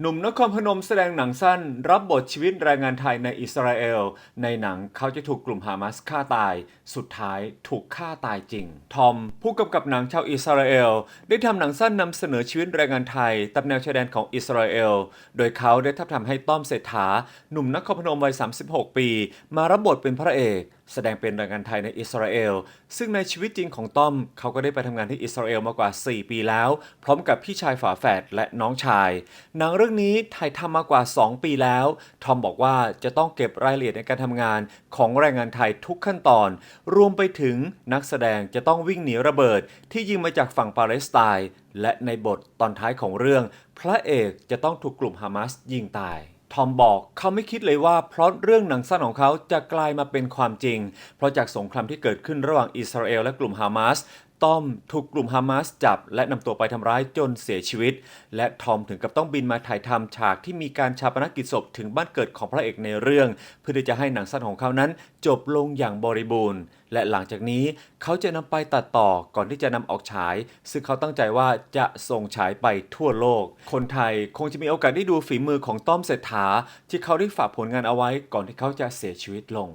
หนุ่มนครพนมแสดงหนังสั้น รับบทชีวิตแรงงานไทยในอิสราเอล ในหนังเขาจะถูกกลุ่มฮามาสฆ่าตาย สุดท้ายถูกฆ่าตายจริง ทอม ผู้กำกับหนังชาวอิสราเอล ได้ทำหนังสั้นนำเสนอชีวิตแรงงานไทยตามแนวชายแดนของอิสราเอล โดยเขาได้ทับทำให้ต้อมเศรษฐา หนุ่มนครพนมวัย 36 ปี มารับบทเป็นพระเอกแสดงเป็นแรงงานไทยในอิสราเอล ซึ่งในชีวิตจริงของต้อม เขาก็ได้ไปทำงานที่อิสราเอลมากว่า 4 ปีแล้ว พร้อมกับพี่ชายฝาแฝดและน้องชาย หนังเรื่องนี้ถ่ายทำมากว่า 2 ปีแล้ว ทอมบอกว่าจะต้องเก็บรายละเอียดในการทำงานของแรงงานไทยทุกขั้นตอน รวมไปถึงนักแสดงจะต้องวิ่งหนีระเบิด ที่ยิงมาจากฝั่งปาเลสไตน์ และในบทตอนท้ายของเรื่อง พระเอกจะต้องถูกกลุ่มฮามาสยิงตาย ทอมบอกเขาไม่คิดเลยว่าเพราะเรื่องหนังสั้นของเขาจะกลายมาเป็นความจริง เพราะจากสงครามที่เกิดขึ้นระหว่างอิสราเอลและกลุ่มฮามาส ต้อม ถูกกลุ่มฮามาสจับ และนำตัวไปทำร้ายจนเสียชีวิต และทอมถึงกับต้องบินมาถ่ายทำฉากที่มีการชาปนกิจศพถึงบ้านเกิดของพระเอกในเรื่อง เพื่อที่จะให้หนังสั้นของเขานั้น จบลงอย่างบริบูรณ์ และหลังจากนี้เขาจะนำไปตัดต่อก่อนที่จะนำออกฉาย ซึ่งเขาตั้งใจว่าจะส่งฉายไปทั่วโลก คนไทยคงจะมีโอกาสได้ดูฝีมือของต้อมเศรษฐาที่เขาได้ฝากผลงานเอาไว้ก่อนที่เขาจะเสียชีวิตลง